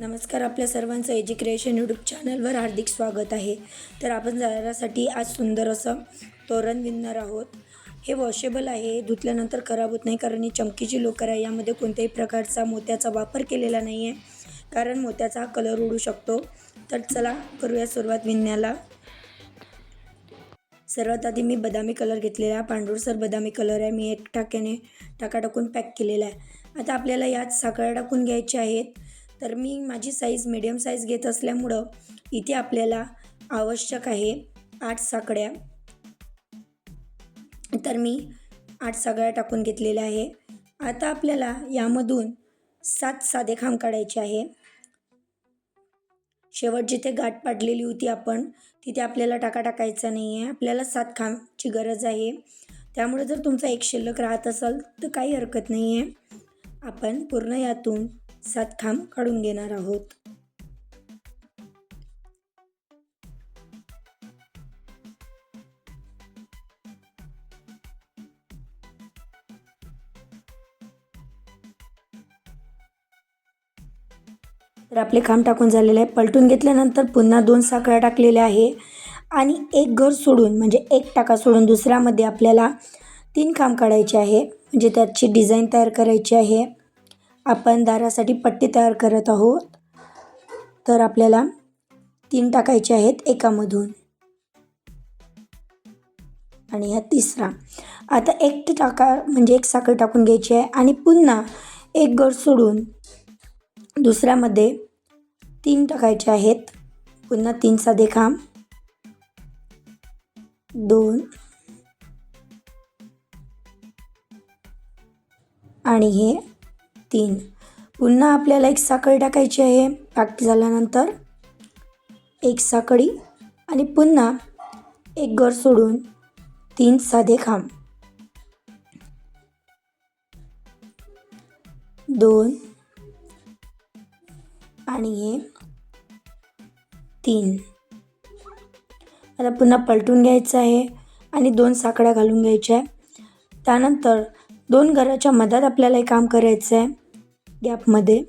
नमस्कार आपल्या सर्वांचं एज्युक्रिएशन यूट्यूब चॅनलवर हार्दिक स्वागत आहे. तर आपण जाण्यासाठी आज सुंदर असं तोरण विणणार आहोत. हे वॉशेबल आहे धुतल्यानंतर खराब होत नाही कारण ही चमकीची लोकर आहे. यामध्ये कोणत्याही प्रकारचा मोत्याचा वापर केलेला नाही आहे कारण मोत्याचा हा कलर उडू शकतो. तर चला करूया सुरुवात विणण्याला. सर्वात आधी मी बदामी कलर घेतलेला आहे. पांढरसर बदामी कलर आहे. मी एक टाक्याने टाका टाकून पॅक केलेला आहे. आता आपल्याला यात साखर टाकून घ्यायचे आहेत तर मी माझी साईज मिडियम साईज घेत असल्यामुळं इथे आपल्याला आवश्यक आहे आठ साकड्या तर मी आठ साकड्या टाकून घेतलेल्या आहे. आता आपल्याला यामधून सात साधे खांब काढायचे आहे. शेवट जिथे गाठ पाडलेली होती आपण तिथे आपल्याला टाका टाकायचा नाही आहे आपल्याला सात खांबची गरज आहे. त्यामुळे जर तुमचा एक शिल्लक राहत असेल तर काही हरकत नाही आहे आपण पूर्ण यातून सात खांब काढून घेणार आहोत. तर आपले खांब टाकून झालेले आहे पलटून घेतल्यानंतर पुन्हा दोन साखळ्या टाकलेल्या आहे. आणि एक घर सोडून म्हणजे एक टाका सोडून दुसऱ्यामध्ये आपल्याला तीन खांब काढायचे आहे. म्हणजे त्याची डिझाईन तयार करायची आहे. आपण दारासाठी पट्टी तयार करत आहोत. तर आपल्याला तीन टाकायचे आहेत एकामधून. आणि हा तिसरा. आता एक टाका म्हणजे एक साखर टाकून घ्यायची आहे आणि पुन्हा एक गट सोडून दुसऱ्यामध्ये तीन टाकायचे आहेत. पुन्हा तीन साधे खांब. दोन. आणि हे तीन. पुन्हा आपल्याला एक साखळी टाकायची आहे. पाक झाल्यानंतर एक साखळी आणि पुन्हा एक घर सोडून तीन साधे खांब. दोन आणि हे तीन. आता पुन्हा पलटून घ्यायचं आहे आणि दोन साकड्या घालून घ्यायच्या आहे. त्यानंतर दोन घराच्या मधात आपल्याला हे काम करायचं आहे. गॅपमध्ये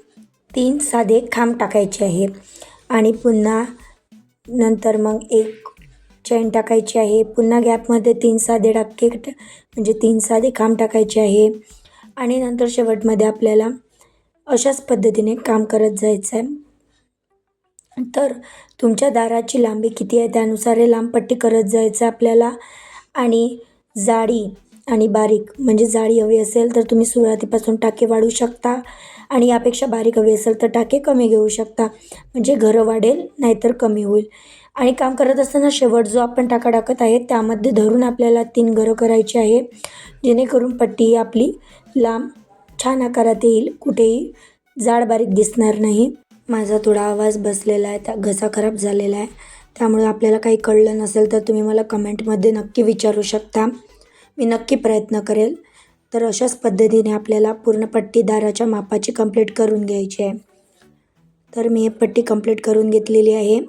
तीन साधे खांब टाकायचे आहे आणि पुन्हा नंतर मग एक चैन टाकायची आहे. पुन्हा गॅपमध्ये तीन साधे टाके म्हणजे तीन साधे खांब टाकायचे आहे. आणि नंतर शेवटमध्ये आपल्याला अशाच पद्धतीने काम करत जायचं आहे तर तुमच्या दाराची लांबी किती आहे त्यानुसार हे लांब पट्टी करत जायचं आपल्याला. आणि जाडी आणि बारीक म्हणजे जाडी हवी असेल तर तुम्ही सुरुवातीपासून टाके वाढवू शकता. आणि यापेक्षा बारीक हवी असेल तर टाके कमी घेऊ शकता. म्हणजे घरं वाढेल नाहीतर कमी होईल. आणि काम करत असताना शेवट जो आपण टाका टाकत आहे त्यामध्ये धरून आपल्याला तीन घरं करायची आहे. जेणेकरून पट्टी ही आपली लांब छान आकारात येईल. कुठेही जाड बारीक दिसणार नाही. माझा थोडा आवाज बसलेला आहे त्या घसा खराब झालेला आहे. त्यामुळे आपल्याला काही कळलं नसेल तर तुम्ही मला कमेंटमध्ये नक्की विचारू शकता. मी नक्की प्रयत्न करेल. तर अशाच पद्धतीने आपल्याला पूर्ण पट्टी दाराच्या मापाची कंप्लीट करून घ्यायची आहे. तर मी हे पट्टी कंप्लीट करून घेतलेली आहे.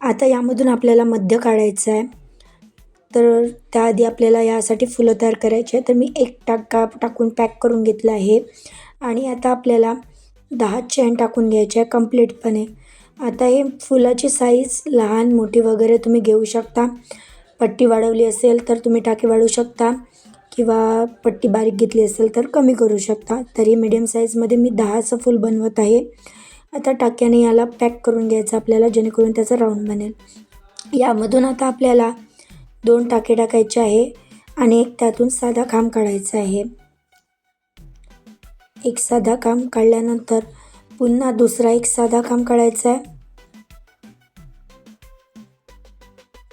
आता यामधून आपल्याला मध्य काढायचं आहे. तर त्याआधी आपल्याला यासाठी फुलं तयार करायची आहे. तर मी एक टाका टाकून पॅक करून घेतलं आहे. आणि आता आपल्याला दहा चैन टाकून घ्यायचे आहे कम्प्लीटपणे. आता हे फुलाची साईज लहान मोठी वगैरे तुम्ही घेऊ शकता. पट्टी वाढवली असेल तर तुम्ही टाके वाढवू शकता. किंवा पट्टी बारीक घेतली असेल तर कमी करू शकता. तरी मीडियम साईजमध्ये मी दहाचं फूल बनवत आहे. आता टाक्याने याला पॅक करून घ्यायचं आपल्याला जेणेकरून त्याचा राऊंड बनेल. यामधून आता आपल्याला दोन टाके टाकायचे आहे आणि एक त्यातून साधा खांब काढायचा आहे. एक साधा खांब काढल्यानंतर पुन्हा दुसरा एक साधा खांब काढायचा आहे.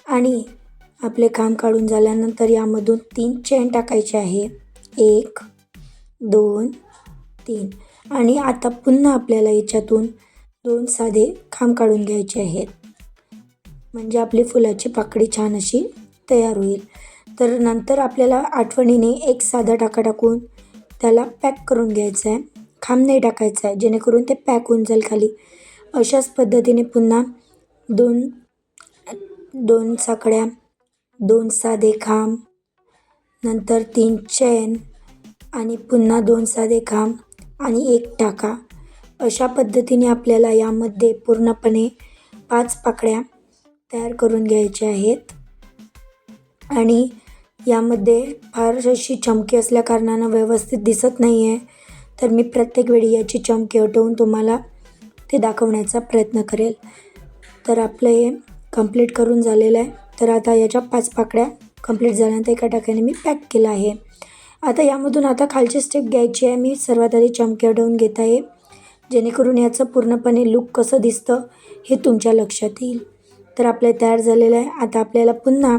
आणि आपले खांब काढून झाल्यानंतर यामधून तीन चेन टाकायचे आहे. एक दोन तीन. आणि आता पुन्हा आपल्याला याच्यातून दोन साधे खांब काढून घ्यायचे आहेत. म्हणजे आपली फुलाची पाकळी छान अशी तयार होईल. तर नंतर आपल्याला आठवणीने एक साधा टाका टाकून त्याला पॅक करून घ्यायचं आहे. खांब नाही टाकायचा आहे जेणेकरून ते पॅक होऊन जाईल खाली. अशाच पद्धतीने पुन्हा दोन दोन साकड्या दोन साधे खांब नंतर तीन चैन आणि पुन्हा दोन साधे खांब आणि एक टाका. अशा पद्धतीने आपल्याला यामध्ये पूर्णपणे पाच पाकळ्या तयार करून घ्यायच्या आहेत. आणि यामध्ये फार अशी चमकी असल्याकारणानं व्यवस्थित दिसत नाही आहे तर मी प्रत्येक वेळी याची चमकी हटवून तुम्हाला ते दाखवण्याचा प्रयत्न करेल. तर आपलं हे कंप्लीट करून झालेलं आहे. तर आता याच्या पाच पाकळ्या कंप्लीट झाल्यानंतर एका टाक्याने मी पॅक केलं आहे. आता यामधून आता खालची स्टेप घ्यायची आहे. मी सर्वात आधी चमक्या हटवून घेत आहे. जेणेकरून याचं पूर्णपणे लुक कसं दिसतं हे तुमच्या लक्षात येईल. तर आपल्या तयार झालेलं आहे. आता आपल्याला पुन्हा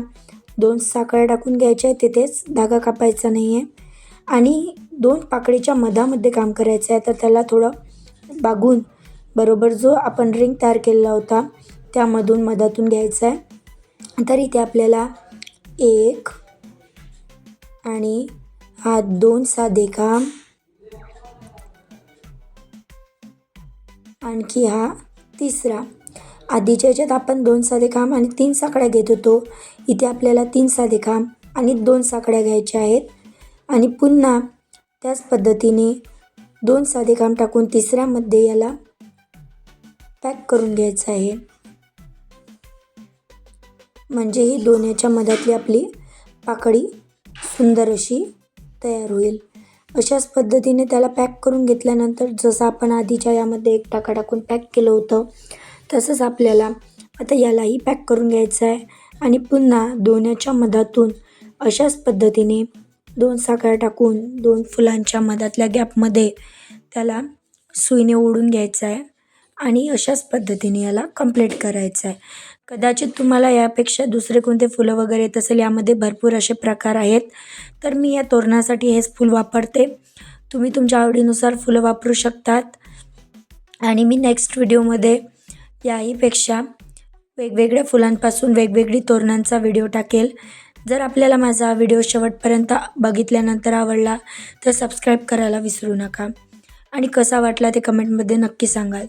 दोन साखळ्या टाकून घ्यायच्या आहे तिथेच धागा कापायचा नाही आहे आणि दोन पाकळीच्या मधामध्ये काम करायचं आहे. तर त्याला थोडं बागून बरोबर जो आपण रिंग तयार केलेला होता त्यामधून मधातून घ्यायचा आहे. तर इथे आपल्याला एक आणि हा दोन साधे काम आणखी हा तिसरा. आधीच्या याच्यात आपण दोन साधे काम आणि तीन साकड्या घेत होतो. इथे आपल्याला तीन साधे काम आणि दोन साकड्या घ्यायच्या आहेत. आणि पुन्हा त्याच पद्धतीने दोन साधे काम टाकून तिसऱ्यामध्ये याला पॅक करून घ्यायचं आहे. म्हणजे ही दोन्हीच्या मधातली आपली पाकळी सुंदर अशी तयार होईल. अशाच पद्धतीने त्याला पॅक करून घेतल्यानंतर जसं आपण आधीच्या यामध्ये एक टाका टाकून पॅक केलं होतं तसंच आपल्याला आता यालाही पॅक करून घ्यायचं आहे. आणि पुन्हा दोन्याच्या मधातून अशाच पद्धतीने दोन साखळ्या टाकून दोन फुलांच्या मधातल्या गॅपमध्ये त्याला सुईने ओढून घ्यायचं आहे. आणि अशाच पद्धतीने याला कंप्लीट करायचं आहे. कदाचित तुम्हाला यापेक्षा दुसरे कोणते फुलं वगैरे येत असेल यामध्ये भरपूर असे प्रकार आहेत. तर मी या तोरणासाठी हेच फूल वापरते. तुम्ही तुमच्या आवडीनुसार फुलं वापरू शकतात. आणि मी नेक्स्ट व्हिडिओमध्ये याहीपेक्षा वेगवेगळ्या फुलांपासून वेगवेगळी तोरणांचा व्हिडिओ टाकेल. जर आपल्याला माझा व्हिडिओ शेवटपर्यंत बघितल्यानंतर आवडला तर सबस्क्राईब करायला विसरू नका. आणि कसा वाटला ते कमेंटमध्ये नक्की सांगाल.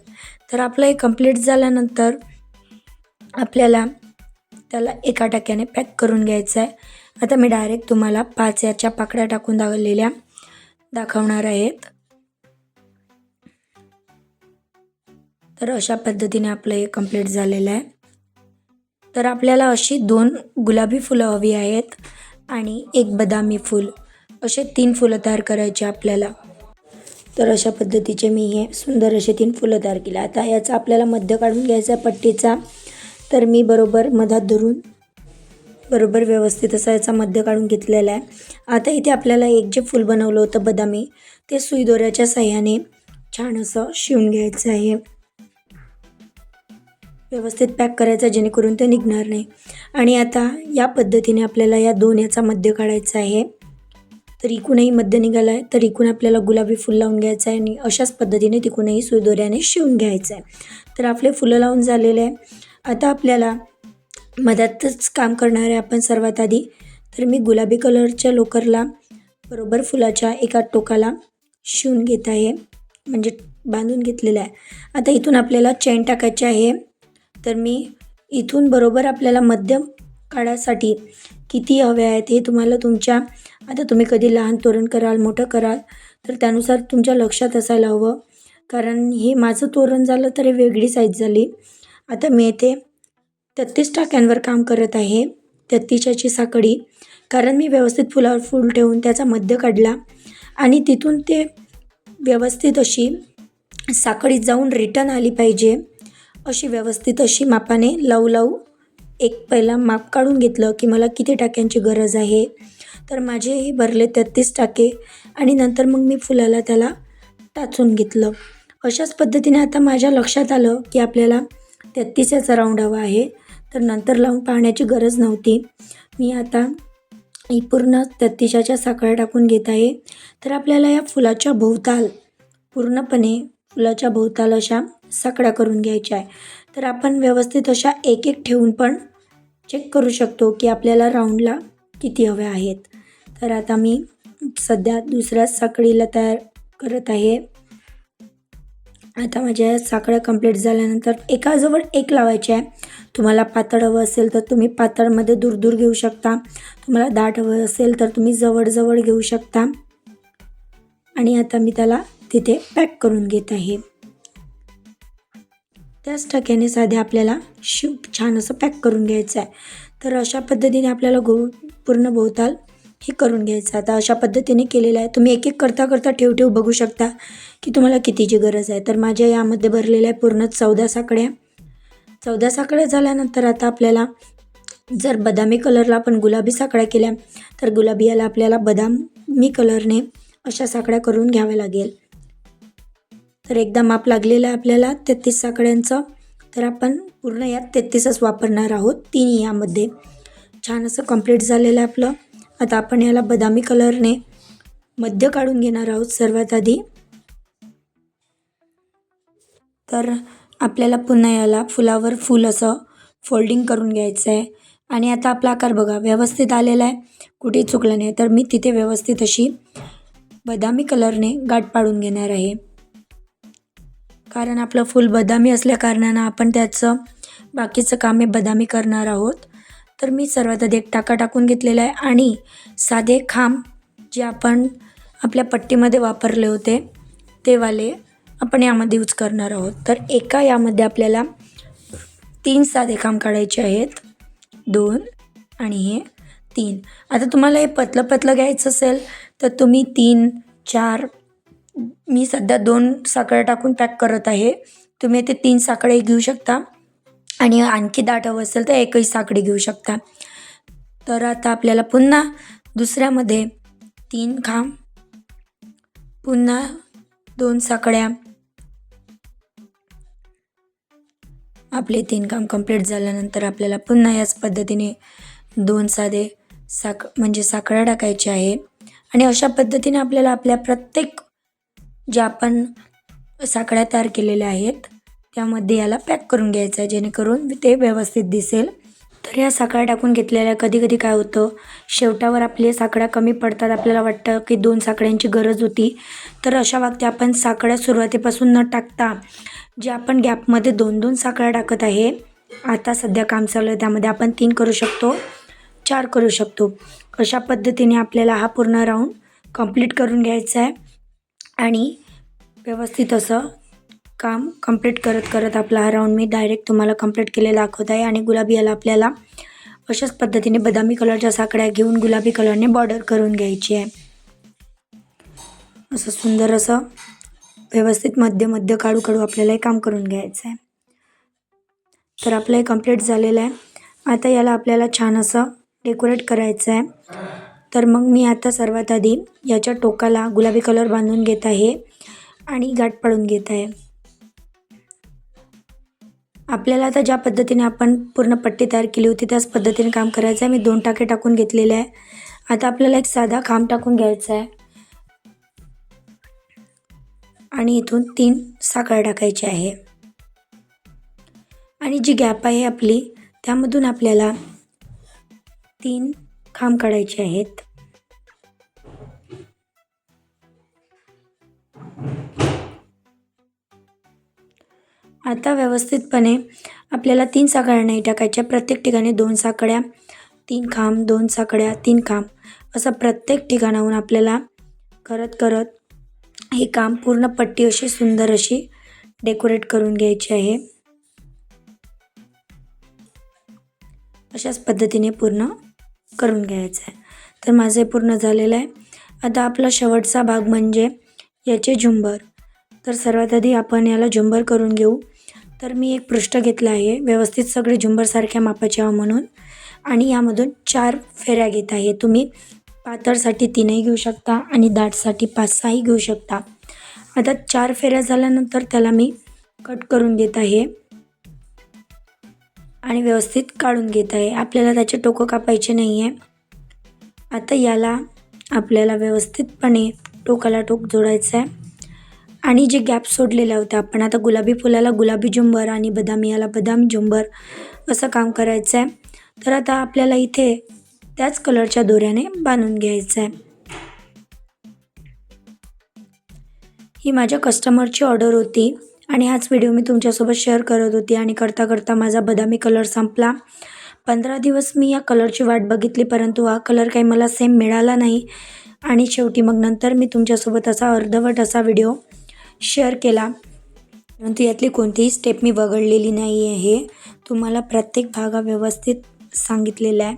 तर आपलं हे कंप्लीट झाल्यानंतर आपल्याला त्याला एका टक्क्याने पॅक करून घ्यायचं आहे. आता मी डायरेक्ट तुम्हाला पाच याच्या पाकड्या टाकून दाखवलेल्या दाखवणार आहेत. तर अशा पद्धतीने आपलं हे कंप्लीट झालेलं आहे. तर आपल्याला अशी दोन गुलाबी फुलं हवी आहेत आणि एक बदामी फूल. असे तीन फुलं तयार करायचे आपल्याला. तर अशा पद्धतीचे मी हे सुंदर असे तीन फुलं तयार केले. आता याचा आपल्याला मध्य काढून घ्यायचा पट्टीचा. तर मी बरोबर मधात धरून बरोबर व्यवस्थित असा याचा मध्य काढून घेतलेला आहे. आता इथे आपल्याला एक जे फूल बनवलं होतं बदामी ते सुई दोऱ्याच्या साह्याने छान असं शिवून घ्यायचं आहे. व्यवस्थित पॅक करायचं जेणेकरून ते निघणार नाही. आणि आता या पद्धतीने आपल्याला या दोन याचा मध्य काढायचा आहे. तर इकूनही मध्य निघाला आहे तर इकून आपल्याला गुलाबी फुल लावून घ्यायचं आहे आणि अशाच पद्धतीने तिकूनही सुईदोऱ्याने शिवून घ्यायचं आहे. तर आपले फुलं लावून झालेले आहे. आता आपल्याला मधातच काम करणार आहे आपण सर्वात आधी तर मी गुलाबी कलरच्या लोकरला बरोबर फुलाच्या एका टोकाला शिवून घेत आहे. म्हणजे बांधून घेतलेलं आहे. आता इथून आपल्याला चेन टाकायची आहे. तर मी इथून बरोबर आपल्याला मध्यम काढायसाठी किती हवे आहेत हे तुम्हाला तुमच्या आता तुम्ही कधी लहान तोरण कराल मोठं कराल तर त्यानुसार तुमच्या लक्षात असायला हवं. कारण हे माझं तोरण झालं तर हे वेगळी साईज झाली. आता मी येथे तेहतीस टाक्यांवर काम करत आहे. तेहत्तीच्याची साखळी कारण मी व्यवस्थित फुलावर फूल ठेवून त्याचा मध्य काढला आणि तिथून ते व्यवस्थित अशी साखळी जाऊन रिटर्न आली पाहिजे. अशी व्यवस्थित अशी मापाने लावू लावू एक पहिला माप काढून घेतलं की मला किती टाक्यांची गरज आहे. तर माझेही भरले तेहतीस टाके आणि नंतर मग मी फुलाला त्याला टाचून घेतलं. अशाच पद्धतीने आता माझ्या लक्षात आलं की आपल्याला तेहतीसाचा राऊंड हवा आहे. तर नंतर लावून पाहण्याची गरज नव्हती. मी आता ही पूर्ण तेहतीसाच्या साखळ्या टाकून घेत आहे. तर आपल्याला या फुलाच्या भोवताल पूर्णपणे फुलाच्या भोवताल अशा साखळ्या करून घ्यायच्या आहे. तर आपण व्यवस्थित अशा एक एक ठेवून पण चेक करू शकतो की आपल्याला राऊंडला किती हव्या आहेत. तर आता मी सध्या दुसऱ्या साखळीला तयार करत आहे. आता माझ्या साखळ्या कंप्लीट झाल्यानंतर एकाजवळ एक लावायचे आहे. तुम्हाला पातळ हवं असेल तर तुम्ही पातळमध्ये दूर दूर घेऊ शकता. तुम्हाला दाट हवं असेल तर तुम्ही जवळजवळ घेऊ शकता. आणि आता मी त्याला तिथे पॅक करून घेत आहे. त्याच टक्क्याने साधे आपल्याला शिव छान असं पॅक करून घ्यायचं आहे. तर अशा पद्धतीने आपल्याला गो पूर्ण भोवताल. हे करून घ्यायचं. आता अशा पद्धतीने केलेलं आहे. तुम्ही एक एक करता करता ठेव ठेव बघू शकता की तुम्हाला कितीची गरज आहे. तर माझ्या यामध्ये भरलेल्या आहे पूर्ण चौदा साकड्या चौदा साकड्या झाल्यानंतर आता आपल्याला जर बदामी कलरला आपण गुलाबी साकड्या केल्या तर गुलाबी याला आपल्याला बदामी कलरने अशा साकड्या करून घ्याव्या लागेल. तर एकदा माप लागलेलं आहे आपल्याला तेहतीस साकड्यांचं तर आपण पूर्ण यात तेहतीसच वापरणार आहोत. तीन यामध्ये. छान असं कंप्लीट झालेलं आहे आपलं. आता आपण याला बदामी कलरने मध्य काढून घेणार आहोत सर्वात आधी. तर आपल्याला पुन्हा याला फुलावर फुल असं फोल्डिंग करून घ्यायचं आहे आणि आता आपला आकार बघा व्यवस्थित आलेला आहे. कुठे चुकलं नाही. तर मी तिथे व्यवस्थित अशी बदामी कलरने गाठ पाडून घेणार आहे. कारण आपलं फूल बदामी असल्या कारणानं आपण त्याचं बाकीचं काम हे बदामी करणार आहोत. तर मी सर्वात आधी एक टाका टाकून घेतलेला आहे आणि साधे खांब जे आपण आपल्या पट्टीमध्ये वापरले होते तेवाले आपण यामध्ये यूज करणार आहोत. तर एका यामध्ये आपल्याला तीन साधे खांब काढायचे आहेत. दोन आणि हे तीन. आता तुम्हाला हे पतलं पतलं घ्यायचं असेल तर तुम्ही तीन चार मी सध्या दोन साखळ्या टाकून पॅक करत आहे. तुम्ही ते तीन साखळे घेऊ शकता. आणि आणखी दाट हवं असेल तर एकही साखळी घेऊ शकता. तर आता आपल्याला पुन्हा दुसऱ्यामध्ये तीन खांब पुन्हा दोन साकड्या आपले तीन काम कंप्लीट झाल्यानंतर आपल्याला पुन्हा याच पद्धतीने दोन साधे साक म्हणजे साखळ्या टाकायच्या आहे. आणि अशा पद्धतीने आपल्याला आपल्या प्रत्येक ज्या आपण साखळ्या तयार केलेल्या आहेत त्यामध्ये याला पॅक करून घ्यायचं आहे जेणेकरून ते व्यवस्थित दिसेल. तर या साखळ्या टाकून घेतलेल्या कधी कधी काय होतं शेवटावर आपले साखळ्या कमी पडतात. आपल्याला वाटतं की दोन साखळ्यांची गरज होती. तर अशा वागते आपण साखळ्या सुरुवातीपासून न टाकता जे आपण गॅपमध्ये दोन दोन साखळ्या टाकत आहे आता सध्या काम चालू आहे. त्यामध्ये आपण तीन करू शकतो चार करू शकतो. अशा पद्धतीने आपल्याला हा पूर्ण राऊंड कंप्लीट करून घ्यायचा आहे. आणि व्यवस्थित असं काम कंप्लीट करत करत आपला हा राऊंड मी डायरेक्ट तुम्हाला कंप्लीट केलेला दाखवत आहे आणि गुलाबी याला आपल्याला अशाच पद्धतीने बदामी कलरच्या साकड्या घेऊन गुलाबी कलरने बॉर्डर करून घ्यायची आहे. असं सुंदर असं व्यवस्थित मध्य मध्य काढू काढू आपल्याला हे काम करून घ्यायचं आहे. तर आपलं हे कंप्लीट झालेलं आहे. आता याला आपल्याला छान असं डेकोरेट करायचं आहे. तर मग मी आता सर्वात आधी याच्या टोकाला गुलाबी कलर बांधून घेत आहे आणि गाठ पाडून घेत आहे. आपल्याला आता ज्या पद्धतीने आपण पूर्ण पट्टी तयार केली होती त्याच पद्धतीने काम करायचं आहे मी दोन टाके टाकून घेतलेले आहे. आता आपल्याला एक साधा खांब टाकून घ्यायचा आहे. आणि इथून तीन साखळ टाकायची आहे. आणि जी गॅप आहे आपली त्यामधून आपल्याला तीन खांब काढायचे आहेत. आता व्यवस्थितपणे आपल्याला तीन साखळ्या नाही टाकायच्या. प्रत्येक ठिकाणी दोन साखळ्या तीन खांब दोन साखळ्या तीन खांब असं प्रत्येक ठिकाणाहून आपल्याला करत करत हे काम पूर्ण पट्टी अशी सुंदर अशी डेकोरेट करून घ्यायची आहे. अशाच पद्धतीने पूर्ण करून घ्यायचं आहे. तर माझं हे पूर्ण झालेलं आहे. आता आपला शेवटचा भाग म्हणजे याचे झुंबर. तर सर्वात आधी आपण याला झुंबर करून घेऊ. तर मी एक पृष्ठ घेतलं आहे. व्यवस्थित सगळे झुंबरसारख्या मापाचे हवं म्हणून. आणि यामधून चार फेऱ्या घेत आहे. तुम्ही पातळसाठी तीनही घेऊ शकता आणि दाटसाठी पाच सहाही घेऊ शकता. आता चार फेऱ्या झाल्यानंतर त्याला मी कट करून घेत आहे. आणि व्यवस्थित काढून घेत आहे. आपल्याला त्याचे टोकं कापायचे नाही आहे आता याला आपल्याला व्यवस्थितपणे टोकाला टोक जोडायचं आहे आणि जे गॅप सोडलेले होते आपण आता गुलाबी फुलाला गुलाबी झुंबर आणि बदामी याला बदामी झुंबर असं काम करायचं आहे तर आता आपल्याला इथे त्याच कलरच्या दोऱ्याने बांधून घ्यायचं आहे ही माझ्या कस्टमरची ऑर्डर होती आणि हाच व्हिडिओ मी तुमच्यासोबत शेअर करत होती आणि करता करता माझा बदामी कलर संपला. पंधरा दिवस मी या कलरची वाट बघितली परंतु हा कलर काही मला सेम मिळाला नाही. आणि शेवटी मग नंतर मी तुमच्यासोबत असा अर्धवट असा व्हिडिओ शेअर केला. परंतु यातली कोणतीही स्टेप मी वगळलेली नाही आहे तुम्हाला प्रत्येक भागा व्यवस्थित सांगितलेला आहे.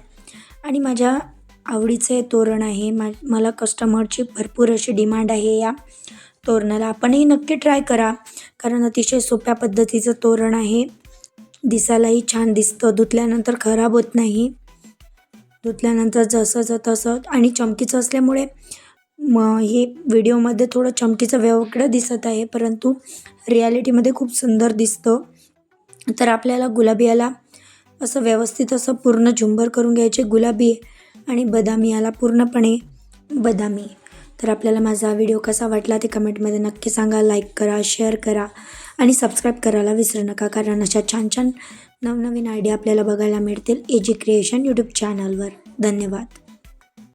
आणि माझ्या आवडीचं हे तोरण आहे. मा मला कस्टमरची भरपूर अशी डिमांड आहे या तोरणाला. आपणही नक्की ट्राय करा. कारण अतिशय सोप्या पद्धतीचं तोरण आहे. दिसायलाही छान दिसतं. धुतल्यानंतर खराब होत नाही. धुतल्यानंतर जसं तसं आणि चमकीचं असल्यामुळे मग हे व्हिडिओमध्ये थोडं चमकीचं वेगळं दिसत आहे परंतु रियालिटीमध्ये खूप सुंदर दिसतं. तर आपल्याला गुलाबी याला असं व्यवस्थित असं पूर्ण झुंबर करून घ्यायचे गुलाबी आणि बदामी याला पूर्णपणे बदामी. तर आपल्याला माझा व्हिडिओ कसा वाटला ते कमेंटमध्ये नक्की सांगा लाईक करा शेअर करा आणि सबस्क्राईब करायला विसरू नका कारण अशा छान छान नवनवीन आयडिया आपल्याला बघायला मिळतील एजी क्रिएशन यूट्यूब चॅनलवर. धन्यवाद.